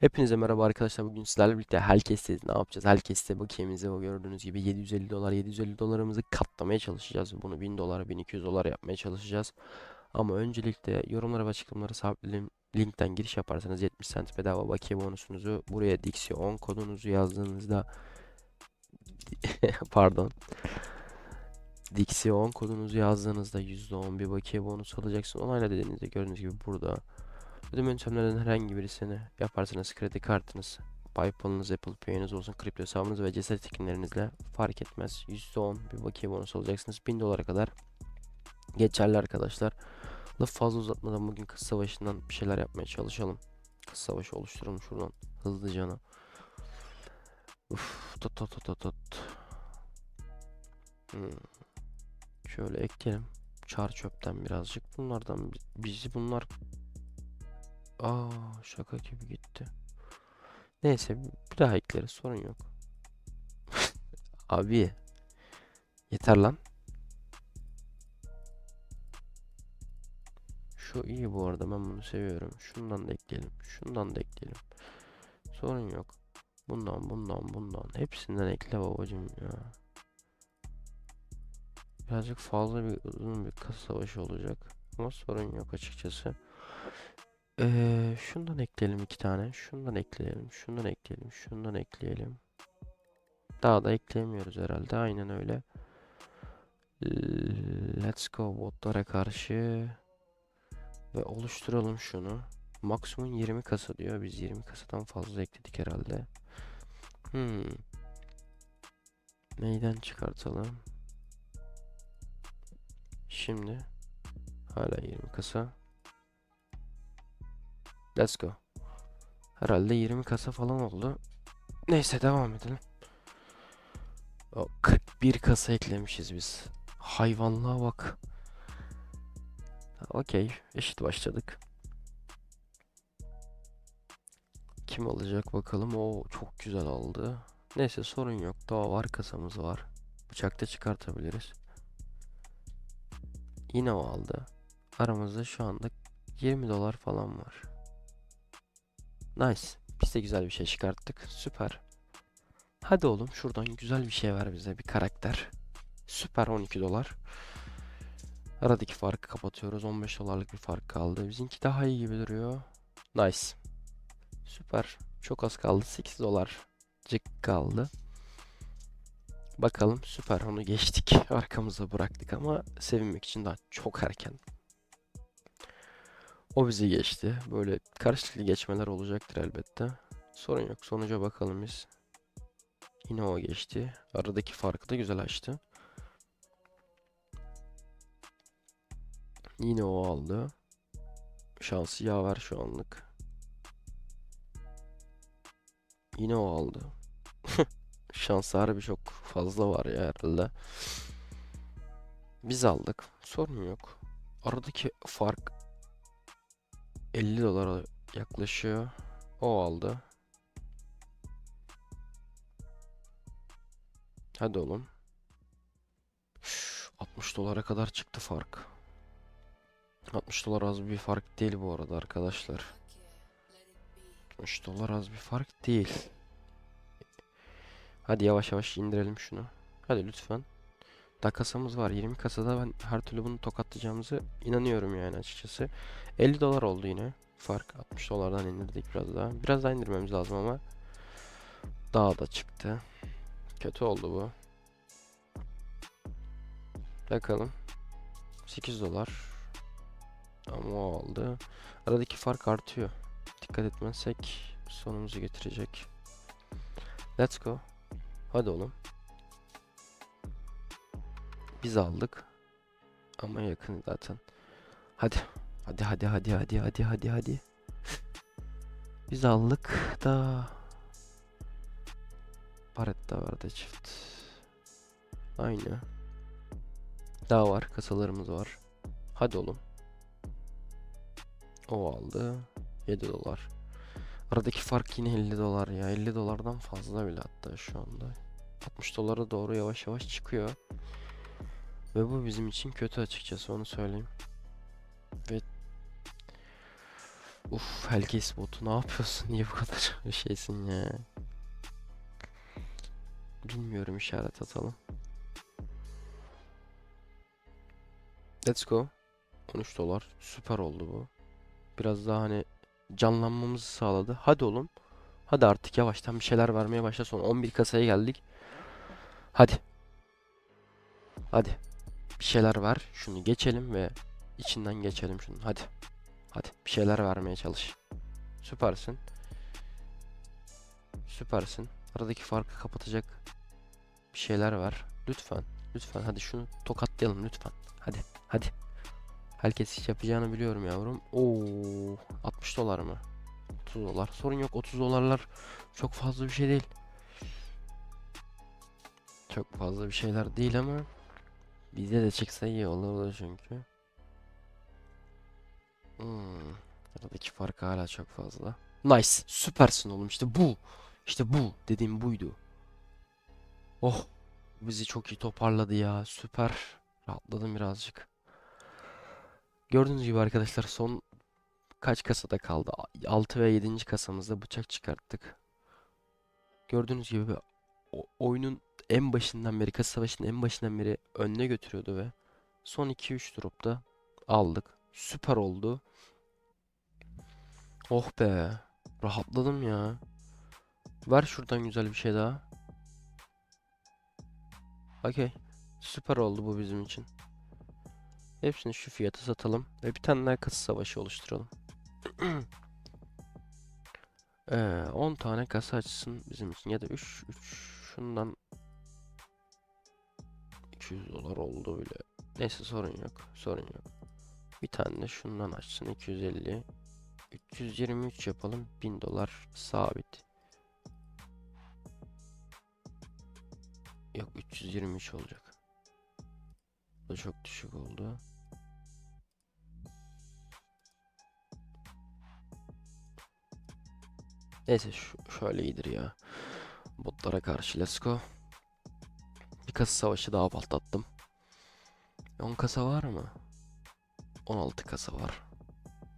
Hepinize merhaba arkadaşlar. Bugün sizlerle birlikte Helkes'teyiz. Ne yapacağız? Helkes'te bakiyemizi o gördüğünüz gibi 750 dolar 750 dolarımızı katlamaya çalışacağız. Bunu 1000 dolar 1200 dolar yapmaya çalışacağız. Ama öncelikle yorumlara ve açıklamalara sabitlediğim linkten giriş yaparsanız 70 cent bedava bakiye bonusunuzu buraya Dixie 10 kodunuzu yazdığınızda pardon Dixie 10 kodunuzu yazdığınızda %10 bir bakiye bonus alacaksın. Onayla dediğinizde gördüğünüz gibi burada Ödeme yöntemlerinden herhangi birisini yaparsanız kredi kartınız, PayPal'ınız, Apple Pay'iniz olsun, kripto hesabınız ve cesaret tekinlerinizle fark etmez. %10 bir bakiye bonus alacaksınız. 1000 dolara kadar geçerli arkadaşlar. Lafı fazla uzatmadan bugün kız savaşından bir şeyler yapmaya çalışalım. Kız savaşı oluşturalım şuradan hızlıcana. Uf, tut tut tut tut. Hmm. Şöyle ekleyelim. Çar çöpten birazcık. Bunlardan bi- bizi bunlar Aa şaka gibi gitti. Neyse bir daha ekleriz sorun yok. Abi yeter lan. Şu iyi bu arada ben bunu seviyorum. Şundan da ekleyelim. Şundan da ekleyelim. Sorun yok. Bundan bundan bundan. Hepsinden ekle babacım ya. Birazcık fazla bir uzun bir kasa savaşı olacak. Ama sorun yok açıkçası. Ee, şundan ekleyelim iki tane. Şundan ekleyelim. Şundan ekleyelim. Şundan ekleyelim. Daha da ekleyemiyoruz herhalde. Aynen öyle. Let's go botlara karşı. Ve oluşturalım şunu. Maksimum 20 kasa diyor. Biz 20 kasadan fazla ekledik herhalde. Hmm. Neyden çıkartalım? Şimdi. Hala 20 kasa. Let's go. Herhalde 20 kasa falan oldu. Neyse devam edelim. O 41 kasa eklemişiz biz. Hayvanlığa bak. Okey. Eşit başladık. Kim alacak bakalım. O çok güzel aldı. Neyse sorun yok. Daha var kasamız var. Bıçakta çıkartabiliriz. Yine o aldı. Aramızda şu anda 20 dolar falan var. Nice. Biz de güzel bir şey çıkarttık. Süper. Hadi oğlum şuradan güzel bir şey ver bize bir karakter. Süper 12 dolar. Aradaki farkı kapatıyoruz. 15 dolarlık bir fark kaldı. Bizimki daha iyi gibi duruyor. Nice. Süper. Çok az kaldı. 8 dolar cık kaldı. Bakalım süper onu geçtik. Arkamıza bıraktık ama sevinmek için daha çok erken. O bizi geçti. Böyle karşılıklı geçmeler olacaktır elbette. Sorun yok. Sonuca bakalım biz. Yine o geçti. Aradaki farkı da güzel açtı. Yine o aldı. Şansı yaver şu anlık. Yine o aldı. Şansı harbi çok fazla var ya herhalde. Biz aldık. Sorun yok. Aradaki fark 50 dolara yaklaşıyor. O aldı. Hadi oğlum. 60 dolara kadar çıktı fark. 60 dolar az bir fark değil bu arada arkadaşlar. 60 dolar az bir fark değil. Hadi yavaş yavaş indirelim şunu. Hadi lütfen. Daha kasamız var. 20 kasada ben her türlü bunu tokatlayacağımızı inanıyorum yani açıkçası. 50 dolar oldu yine. Fark 60 dolardan indirdik biraz daha. Biraz daha indirmemiz lazım ama daha da çıktı. Kötü oldu bu. Bakalım. 8 dolar. Ama o oldu. Aradaki fark artıyor. Dikkat etmezsek sonumuzu getirecek. Let's go. Hadi oğlum. Biz aldık. Ama yakın zaten. Hadi. Hadi hadi hadi hadi hadi hadi hadi. Biz aldık da Baretta vardı çift. Aynı. Daha var. Kasalarımız var. Hadi oğlum. O aldı. 7 dolar. Aradaki fark yine 50 dolar ya. 50 dolardan fazla bile hatta şu anda. 60 dolara doğru yavaş yavaş çıkıyor. Ve bu bizim için kötü açıkçası onu söyleyeyim. Ve Uf Helkes botu ne yapıyorsun? Niye bu kadar şeysin ya? Bilmiyorum işaret atalım. Let's go. 13 dolar. Süper oldu bu. Biraz daha hani canlanmamızı sağladı. Hadi oğlum. Hadi artık yavaştan bir şeyler vermeye başla. Son 11 kasaya geldik. Hadi. Hadi. Bir şeyler ver. Şunu geçelim ve içinden geçelim şunu. Hadi. Hadi. Bir şeyler vermeye çalış. Süpersin. Süpersin. Aradaki farkı kapatacak bir şeyler ver. Lütfen. Lütfen. Hadi şunu tokatlayalım lütfen. Hadi. Hadi. Herkes iş yapacağını biliyorum yavrum. Oo, 60 dolar mı? 30 dolar. Sorun yok. 30 dolarlar çok fazla bir şey değil. Çok fazla bir şeyler değil ama bize de çıksa iyi olurdu çünkü. Hmm. Aradaki fark hala çok fazla. Nice. Süpersin oğlum. İşte bu. İşte bu. Dediğim buydu. Oh. Bizi çok iyi toparladı ya. Süper. Rahatladım birazcık. Gördüğünüz gibi arkadaşlar son kaç kasada kaldı? 6 ve 7. kasamızda bıçak çıkarttık. Gördüğünüz gibi oyunun en başından beri, kasa savaşının en başından beri önüne götürüyordu ve son 2-3 dropta aldık. Süper oldu. Oh be. Rahatladım ya. Ver şuradan güzel bir şey daha. Okey. Süper oldu bu bizim için. Hepsini şu fiyata satalım ve bir tane daha kasa savaşı oluşturalım. Ee, 10 tane kasa açsın bizim için ya da 3 3 şundan 200 dolar oldu bile. Neyse sorun yok. Sorun yok. Bir tane de şundan açsın 250 323 yapalım 1000 dolar sabit. Yok 323 olacak. Bu da çok düşük oldu. Neyse şöyle iyidir ya. Botlara karşı let's go. Bir kasa savaşı daha patlattım. 10 kasa var mı? 16 kasa var.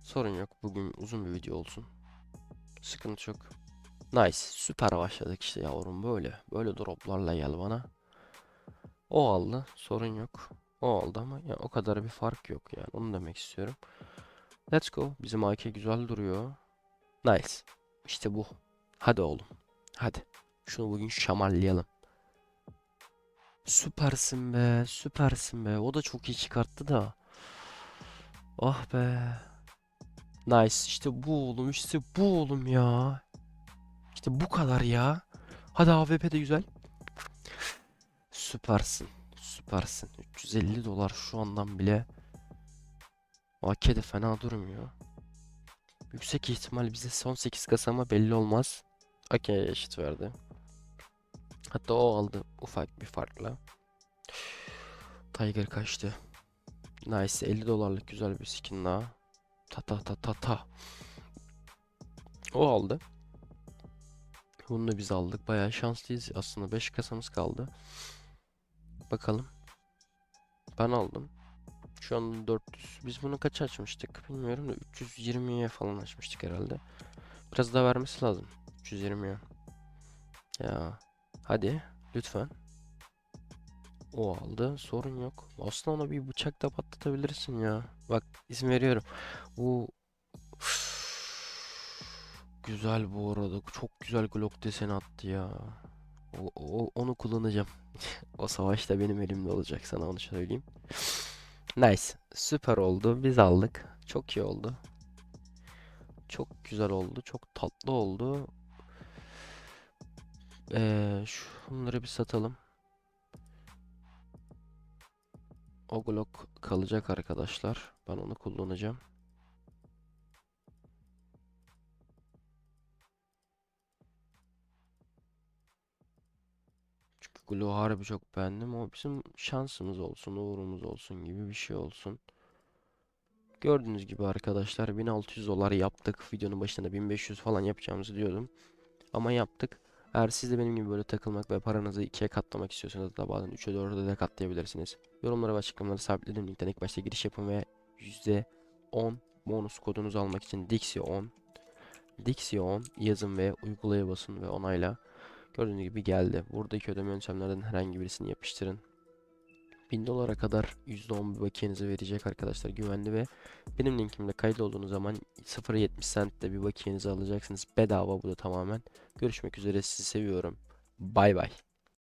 Sorun yok. Bugün uzun bir video olsun. Sıkıntı yok. Nice. Süper başladık işte yavrum böyle. Böyle droplarla gel bana. O aldı. Sorun yok. O aldı ama ya o kadar bir fark yok yani. Onu demek istiyorum. Let's go. Bizim AK güzel duruyor. Nice. İşte bu. Hadi oğlum. Hadi. Şunu bugün şamarlayalım. Süpersin be. Süpersin be. O da çok iyi çıkarttı da. Ah be. Nice. İşte bu oğlum. İşte bu oğlum ya. İşte bu kadar ya. Hadi AWP de güzel. Süpersin. Süpersin. 350 dolar şu andan bile. AK de fena durmuyor. Yüksek ihtimal bize son 8 kasa ama belli olmaz. Okey eşit verdi. Hatta o aldı ufak bir farkla. Tiger kaçtı. Nice 50 dolarlık güzel bir skin daha. Ta ta ta ta ta. O aldı. Bunu da biz aldık. Bayağı şanslıyız. Aslında 5 kasamız kaldı. Bakalım. Ben aldım. Şu an 400. Biz bunu kaç açmıştık bilmiyorum da 320'ye falan açmıştık herhalde. Biraz daha vermesi lazım. 320'ye. Ya hadi lütfen. O aldı. Sorun yok. Aslında ona bir bıçak da patlatabilirsin ya. Bak izin veriyorum. Bu güzel bu arada. Çok güzel Glock deseni attı ya. O, o- onu kullanacağım. O savaşta benim elimde olacak sana onu söyleyeyim. Nice. Süper oldu. Biz aldık. Çok iyi oldu. Çok güzel oldu. Çok tatlı oldu. Ee, şunları bir satalım. O Glock kalacak arkadaşlar. Ben onu kullanacağım. Çünkü Glock'u harbi çok beğendim. O bizim şansımız olsun, uğrumuz olsun gibi bir şey olsun. Gördüğünüz gibi arkadaşlar 1600 dolar yaptık. Videonun başında 1500 falan yapacağımızı diyordum. Ama yaptık. Eğer siz de benim gibi böyle takılmak ve paranızı ikiye katlamak istiyorsanız da bazen 3'e 4'e de katlayabilirsiniz. Yorumlara ve açıklamaları sabitlediğim linkten ilk başta giriş yapın ve %10 bonus kodunuzu almak için Dixie10 Dixie10 yazın ve uygulaya basın ve onayla. Gördüğünüz gibi geldi. Buradaki ödeme yöntemlerden herhangi birisini yapıştırın. 1000 dolara kadar %10 bir bakiyenizi verecek arkadaşlar güvenli ve benim linkimle kayıt olduğunuz zaman 0.70 cent'te bir bakiyenizi alacaksınız. Bedava bu da tamamen. Görüşmek üzere sizi seviyorum. Bay bay.